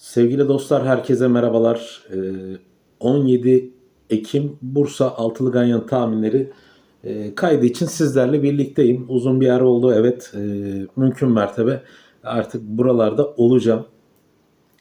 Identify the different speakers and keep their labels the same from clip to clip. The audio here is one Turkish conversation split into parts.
Speaker 1: Sevgili dostlar herkese merhabalar. Ee, 17 Ekim Bursa Altılı Ganyan tahminleri e, kaydı için sizlerle birlikteyim. Uzun bir ara oldu evet. e, mümkün mertebe artık buralarda olacağım.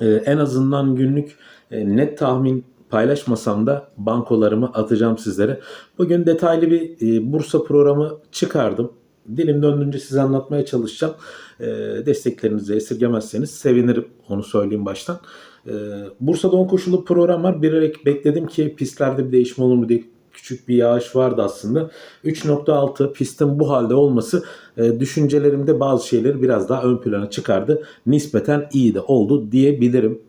Speaker 1: E, en azından günlük e, net tahmin paylaşmasam da bankolarımı atacağım sizlere. Bugün detaylı bir e, Bursa programı çıkardım. Dilim döndüğünce size anlatmaya çalışacağım. E, desteklerinizi esirgemezseniz sevinirim. Onu söyleyeyim baştan. E, Bursa'da 10 koşulu program var. Bilerek bekledim ki pistlerde bir değişme olur mu diye küçük bir yağış vardı aslında. 3.6 pistin bu halde olması e, düşüncelerimde bazı şeyleri biraz daha ön plana çıkardı. Nispeten iyi de oldu diyebilirim.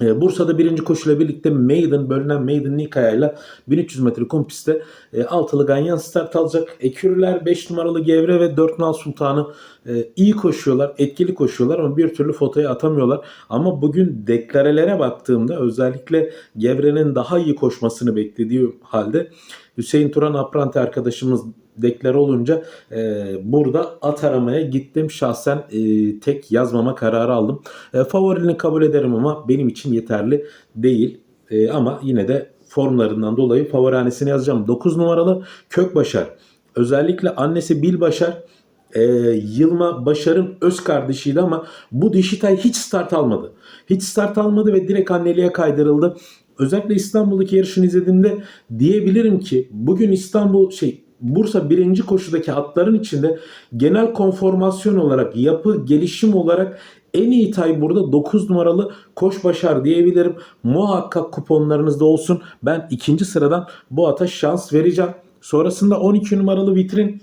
Speaker 1: E, Bursa'da birinci koşuyla birlikte Maiden, bölünen Maiden Nikaya'yla 1300 metre kum pistte e, altılı Ganyan start alacak. Ekürüler 5 numaralı Gevre ve 4 Nal Sultanı e, iyi koşuyorlar, etkili koşuyorlar ama bir türlü fotoya atamıyorlar. Ama bugün deklarelere baktığımda özellikle Gevre'nin daha iyi koşmasını beklediği halde Hüseyin Turan Apranti arkadaşımız deklar olunca e, burada at aramaya gittim. Şahsen e, tek yazmama kararı aldım. E, favorini kabul ederim ama benim için yeterli değil. E, ama yine de formlarından dolayı favorihanesine yazacağım. 9 numaralı Kökbaşar. Özellikle annesi Bilbaşar e, Yılma Başar'ın öz kardeşiydi ama bu dişi tay hiç start almadı. Hiç start almadı ve direkt anneliğe kaydırıldı. Özellikle İstanbul'daki yarışını izlediğimde diyebilirim ki bugün İstanbul şey Bursa birinci koşudaki atların içinde genel konformasyon olarak, yapı, gelişim olarak en iyi tay burada 9 numaralı Koş Başar diyebilirim. Muhakkak kuponlarınızda olsun. Ben ikinci sıradan bu ata şans vereceğim. Sonrasında 12 numaralı vitrin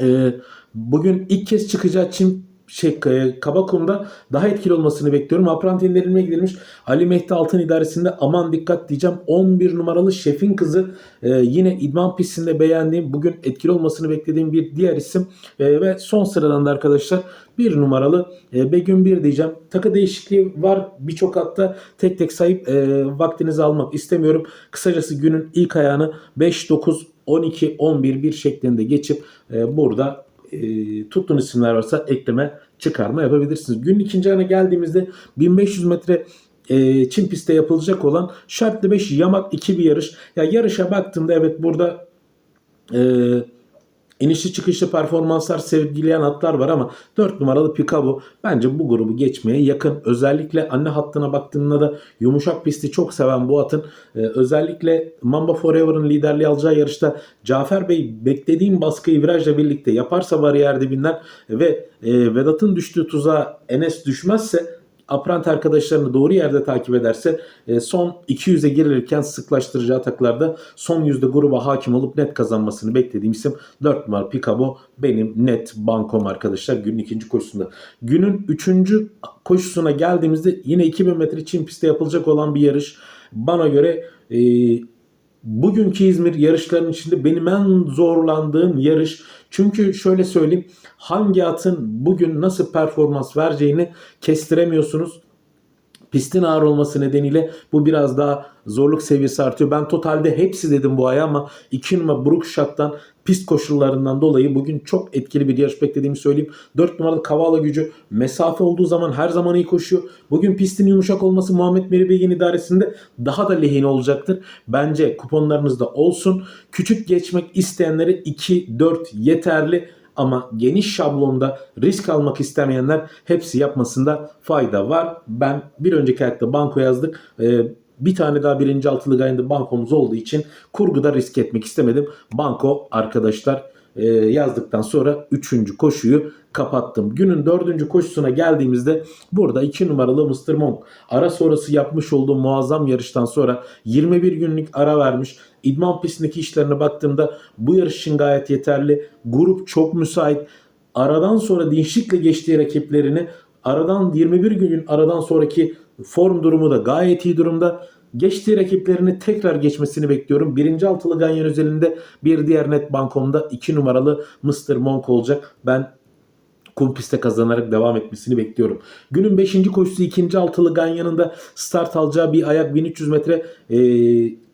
Speaker 1: e, bugün ilk kez çıkacağı Çin şey e, Kabakum'da daha etkili olmasını bekliyorum. Apranti indirilmeye gidilmiş. Ali Mehdi Altın idaresinde aman dikkat diyeceğim. 11 numaralı şefin kızı e, yine idman pistinde beğendiğim bugün etkili olmasını beklediğim bir diğer isim E, ve son sıradan da arkadaşlar bir numaralı e, Begüm 1 diyeceğim. Takı değişikliği var birçok hatta tek tek sayıp e, vaktinizi almak istemiyorum. Kısacası günün ilk ayağını 5, 9, 12, 11 bir şeklinde geçip e, burada e, tuttuğunuz isimler varsa ekleme çıkarma yapabilirsiniz. Günün ikinci ayına geldiğimizde 1500 metre e, Çin pistte yapılacak olan şartlı 5 yamak 2 bir yarış. Ya yarışa baktığımda evet burada e, inişli çıkışlı performanslar sergileyen atlar var ama 4 numaralı Picabo bence bu grubu geçmeye yakın. Özellikle anne hattına baktığımda da yumuşak pisti çok seven bu atın e, özellikle Mamba Forever'ın liderliği alacağı yarışta Cafer Bey beklediğim baskıyı virajla birlikte yaparsa bariyer dibinden ve e, Vedat'ın düştüğü tuzağa Enes düşmezse Aprant arkadaşlarını doğru yerde takip ederse e, son 200'e girilirken sıklaştıracağı taklarda son yüzde gruba hakim olup net kazanmasını beklediğim isim 4 numara Picabo benim net bankom arkadaşlar günün ikinci koşusunda. Günün üçüncü koşusuna geldiğimizde yine 2000 metre Çin pistte yapılacak olan bir yarış. Bana göre e, bugünkü İzmir yarışlarının içinde benim en zorlandığım yarış. Çünkü şöyle söyleyeyim hangi atın bugün nasıl performans vereceğini kestiremiyorsunuz. Pistin ağır olması nedeniyle bu biraz daha zorluk seviyesi artıyor. Ben totalde hepsi dedim bu ay ama 2 numara Brookshot'tan pist koşullarından dolayı bugün çok etkili bir yarış beklediğimi söyleyeyim. 4 numaralı Kavala gücü mesafe olduğu zaman her zaman iyi koşuyor. Bugün pistin yumuşak olması Muhammed Meri idaresinde daha da lehine olacaktır. Bence kuponlarınızda olsun. Küçük geçmek isteyenlere 2-4 yeterli ama geniş şablonda risk almak istemeyenler hepsi yapmasında fayda var. Ben bir önceki ayakta banko yazdık. Ee, bir tane daha birinci altılı gayında bankomuz olduğu için kurguda risk etmek istemedim. Banko arkadaşlar e, yazdıktan sonra 3. koşuyu kapattım. Günün 4. koşusuna geldiğimizde burada 2 numaralı Mr. Monk ara sonrası yapmış olduğu muazzam yarıştan sonra 21 günlük ara vermiş. İdman pistindeki işlerine baktığımda bu yarış için gayet yeterli. Grup çok müsait. Aradan sonra dinçlikle geçtiği rakiplerini aradan 21 günün aradan sonraki form durumu da gayet iyi durumda. Geçtiği rakiplerini tekrar geçmesini bekliyorum. Birinci altılı Ganyan özelinde bir diğer net bankomda 2 numaralı Mr. Monk olacak. Ben kum pistte kazanarak devam etmesini bekliyorum. Günün 5. koşusu 2. altılı Ganyan'ın da start alacağı bir ayak 1300 metre e,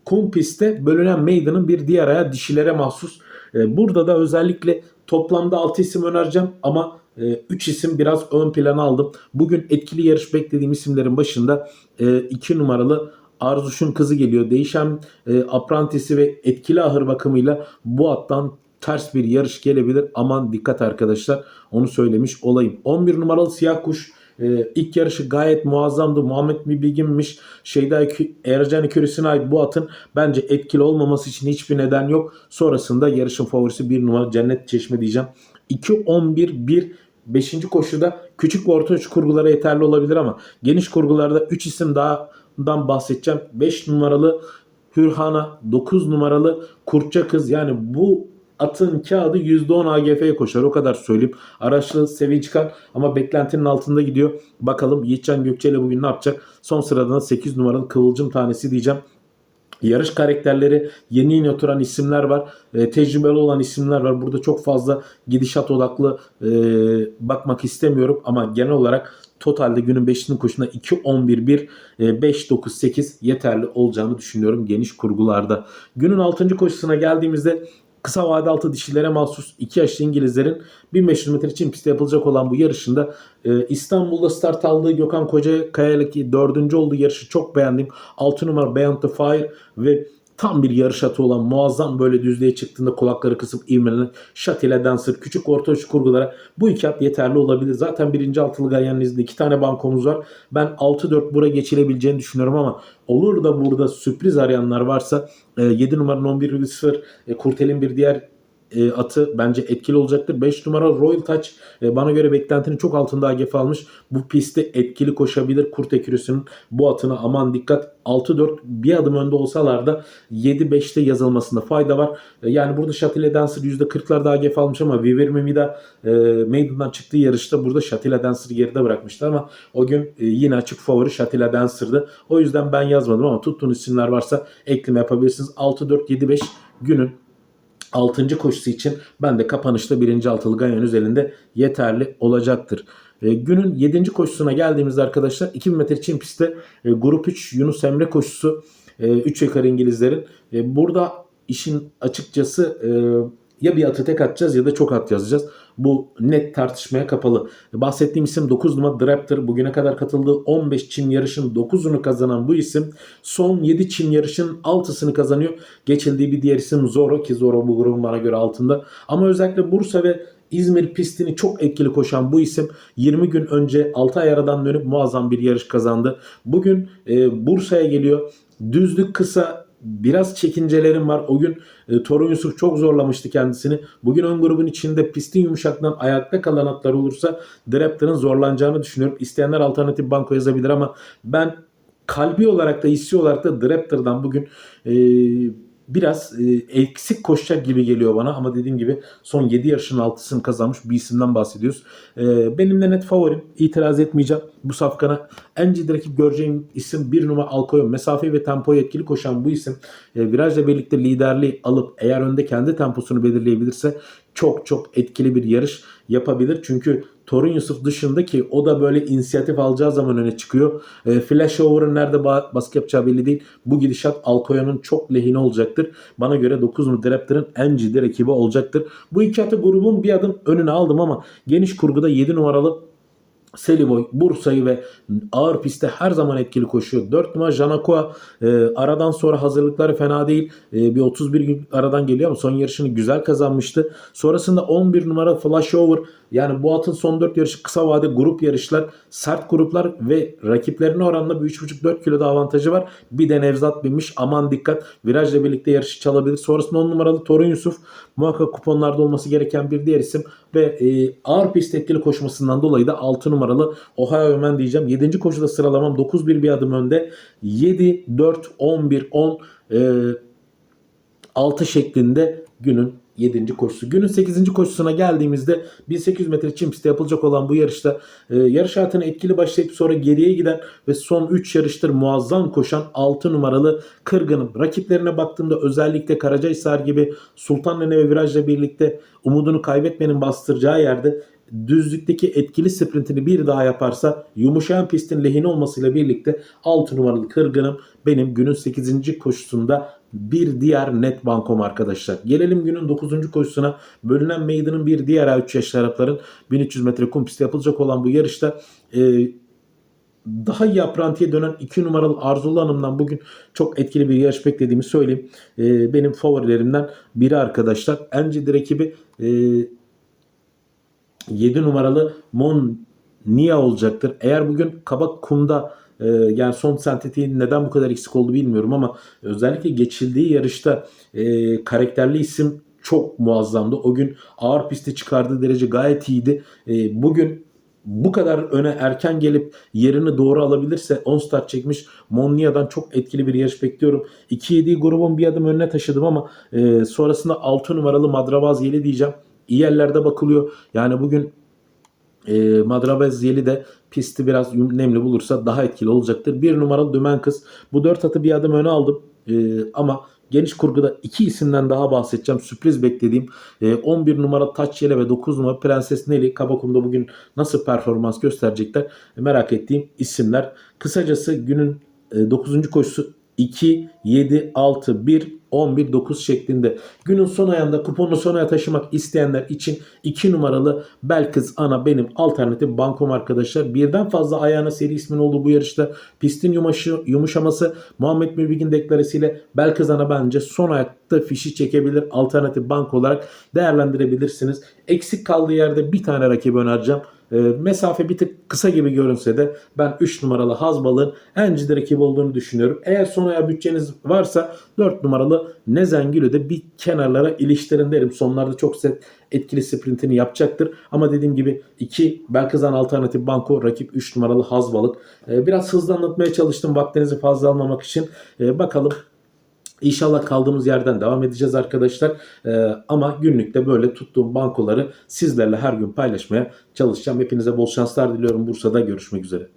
Speaker 1: kum pistte bölünen meydanın bir diğer ayağı dişilere mahsus. E, burada da özellikle toplamda 6 isim önereceğim ama 3 isim biraz ön plana aldım. Bugün etkili yarış beklediğim isimlerin başında 2 numaralı Arzuş'un kızı geliyor. Değişen e, aprantisi ve etkili ahır bakımıyla bu attan ters bir yarış gelebilir. Aman dikkat arkadaşlar. Onu söylemiş olayım. 11 numaralı siyah kuş e, ilk yarışı gayet muazzamdı. Muhammed Bilgin'miş. Şeyda Ercan Körüsü'ne ait bu atın bence etkili olmaması için hiçbir neden yok. Sonrasında yarışın favorisi 1 numara Cennet Çeşme diyeceğim. 2-11-1 5. koşuda küçük ve orta uç kurgulara yeterli olabilir ama geniş kurgularda 3 isim dahadan bahsedeceğim. 5 numaralı Hürhana, 9 numaralı Kurtça Kız yani bu atın kağıdı %10 AGF'ye koşar. O kadar söyleyeyim. Araçlı seviye çıkar ama beklentinin altında gidiyor. Bakalım Yiğitcan Gökçe ile bugün ne yapacak? Son sırada 8 numaralı Kıvılcım tanesi diyeceğim. Yarış karakterleri yeni yeni oturan isimler var. E, tecrübeli olan isimler var. Burada çok fazla gidişat odaklı e, bakmak istemiyorum ama genel olarak totalde günün 5'inin koşuna 2-11-1 5-9-8 yeterli olacağını düşünüyorum geniş kurgularda. Günün 6. koşusuna geldiğimizde kısa vade altı dişilere mahsus 2 yaşlı İngilizlerin 1500 metre çim pistte yapılacak olan bu yarışında e, İstanbul'da start aldığı Gökhan Koca Kayalıki 4. olduğu yarışı çok beğendim. 6 numara Beyond the Fire ve tam bir yarış atı olan muazzam böyle düzlüğe çıktığında kulakları kısıp ivmelenen Şatile Dancer küçük orta uç kurgulara bu iki at yeterli olabilir. Zaten birinci altılı ganyanın izinde iki tane bankomuz var. Ben 6-4 bura geçilebileceğini düşünüyorum ama olur da burada sürpriz arayanlar varsa 7 numaranın 11 0 Kurtel'in bir diğer e, atı bence etkili olacaktır. 5 numara Royal Touch e, bana göre beklentinin çok altında AGF almış. Bu pistte etkili koşabilir. Kurt Ekürüsü'nün bu atına aman dikkat. 6-4 bir adım önde olsalar da 7-5'te yazılmasında fayda var. E, yani burada Şatile Dancer %40'larda AGF almış ama Viver Memida e, Maiden'dan çıktığı yarışta burada Şatile Dancer'ı geride bırakmıştı ama o gün e, yine açık favori Şatile Dancer'dı. O yüzden ben yazmadım ama tuttuğunuz isimler varsa ekleme yapabilirsiniz. 6-4-7-5 günün 6. koşusu için ben de kapanışta 1. altılı ganyan üzerinde yeterli olacaktır. E, günün 7. koşusuna geldiğimizde arkadaşlar 2000 metre çim pistte e, grup 3 Yunus Emre koşusu e, 3 yukarı İngilizlerin. E, burada işin açıkçası e, ya bir atı tek atacağız ya da çok at yazacağız. Bu net tartışmaya kapalı. Bahsettiğim isim 9 numara Raptor. Bugüne kadar katıldığı 15 çim yarışın 9'unu kazanan bu isim son 7 çim yarışın 6'sını kazanıyor. Geçildiği bir diğer isim Zoro ki Zoro bu grubun bana göre altında. Ama özellikle Bursa ve İzmir pistini çok etkili koşan bu isim 20 gün önce 6 ay aradan dönüp muazzam bir yarış kazandı. Bugün e, Bursa'ya geliyor. Düzlük kısa biraz çekincelerim var. O gün e, Torun Yusuf çok zorlamıştı kendisini. Bugün ön grubun içinde pistin yumuşaklığından ayakta kalan atlar olursa Draptor'ın zorlanacağını düşünüyorum. İsteyenler alternatif banko yazabilir ama ben kalbi olarak da hissi olarak da Draptor'dan bugün e, biraz e, eksik koşacak gibi geliyor bana ama dediğim gibi son 7 yarışın altısını kazanmış bir isimden bahsediyoruz. E, benim de net favorim. itiraz etmeyeceğim. Bu safkana en ciddi rakip göreceğim isim bir numara Alkoyon. Mesafe ve tempoyu etkili koşan bu isim e, virajla birlikte liderliği alıp eğer önde kendi temposunu belirleyebilirse çok çok etkili bir yarış yapabilir. Çünkü Torun Yusuf dışında ki o da böyle inisiyatif alacağı zaman öne çıkıyor. E, flash over'ın nerede baskı yapacağı belli değil. Bu gidişat Alkoyan'ın çok lehine olacaktır. Bana göre 9 numaralı Raptor'ın en ciddi rakibi olacaktır. Bu iki atı grubun bir adım önüne aldım ama geniş kurguda 7 numaralı Seliboy, Bursa'yı ve ağır pistte her zaman etkili koşuyor. 4 numara Janakua e, aradan sonra hazırlıkları fena değil. E, bir 31 gün aradan geliyor ama son yarışını güzel kazanmıştı. Sonrasında 11 numara Flashover yani bu atın son 4 yarışı kısa vade grup yarışlar, sert gruplar ve rakiplerine oranla bir 3,5-4 kilo avantajı var. Bir de Nevzat binmiş. Aman dikkat. Virajla birlikte yarışı çalabilir. Sonrasında 10 numaralı Torun Yusuf. Muhakkak kuponlarda olması gereken bir diğer isim. Ve e, ağır pist etkili koşmasından dolayı da 6 numaralı Ohio Ömen diyeceğim. 7. koşuda sıralamam 9-1 bir adım önde. 7, 4, 11, 10, e, 6 şeklinde günün 7. koşusu. Günün 8. koşusuna geldiğimizde 1800 metre çim pistte yapılacak olan bu yarışta e, yarış hayatına etkili başlayıp sonra geriye giden ve son 3 yarıştır muazzam koşan 6 numaralı Kırgın'ım. Rakiplerine baktığımda özellikle Karacahisar gibi Sultanlene ve Viraj'la birlikte umudunu kaybetmenin bastıracağı yerde düzlükteki etkili sprintini bir daha yaparsa yumuşayan pistin lehine olmasıyla birlikte 6 numaralı Kırgın'ım benim günün 8. koşusunda bir diğer net bankom arkadaşlar. Gelelim günün 9. koşusuna. Bölünen meydanın bir diğer A3 yaşlı Arapların 1300 metre kum pistte yapılacak olan bu yarışta e, daha iyi aprantiye dönen 2 numaralı Arzulu Hanım'dan bugün çok etkili bir yarış beklediğimi söyleyeyim. E, benim favorilerimden biri arkadaşlar. En ciddi rakibi e, 7 numaralı Mon Nia olacaktır. Eğer bugün kabak kumda e, yani son sentetiğin neden bu kadar eksik oldu bilmiyorum ama özellikle geçildiği yarışta e, karakterli isim çok muazzamdı. O gün ağır piste çıkardığı derece gayet iyiydi. E, bugün bu kadar öne erken gelip yerini doğru alabilirse 10 start çekmiş Monnia'dan çok etkili bir yarış bekliyorum. 2-7 grubun bir adım önüne taşıdım ama e, sonrasında 6 numaralı Madravaz Yeli diyeceğim. İyi yerlerde bakılıyor. Yani bugün e, Madrabez Yeli de pisti biraz nemli bulursa daha etkili olacaktır. Bir numaralı Dümen Kız. Bu dört atı bir adım öne aldım. E, ama geniş kurguda iki isimden daha bahsedeceğim. Sürpriz beklediğim e, 11 numara Taç Yele ve 9 numara Prenses Nelly Kabakum'da bugün nasıl performans gösterecekler E, merak ettiğim isimler. Kısacası günün e, 9. koşusu 2, 7, 6, 1, 11, 9 şeklinde. Günün son ayında kuponu son aya taşımak isteyenler için 2 numaralı Belkıs Ana benim alternatif bankom arkadaşlar. Birden fazla ayağına seri ismin olduğu bu yarışta pistin yumaşı, yumuşaması Muhammed Mübig'in deklaresiyle Belkıs Ana bence son ayakta fişi çekebilir. Alternatif bank olarak değerlendirebilirsiniz. Eksik kaldığı yerde bir tane rakibi önereceğim. E, mesafe bir tık kısa gibi görünse de ben 3 numaralı Hazbal'ın en ciddi rakip olduğunu düşünüyorum. Eğer son aya bütçeniz varsa 4 numaralı Nezengül'ü de bir kenarlara iliştirin derim. Sonlarda çok set etkili sprintini yapacaktır. Ama dediğim gibi 2 Belkazan alternatif banko rakip 3 numaralı Hazbalık. E, biraz hızlı anlatmaya çalıştım vaktinizi fazla almamak için. E, bakalım İnşallah kaldığımız yerden devam edeceğiz arkadaşlar. Ee, ama günlükte böyle tuttuğum bankoları sizlerle her gün paylaşmaya çalışacağım. Hepinize bol şanslar diliyorum. Bursa'da görüşmek üzere.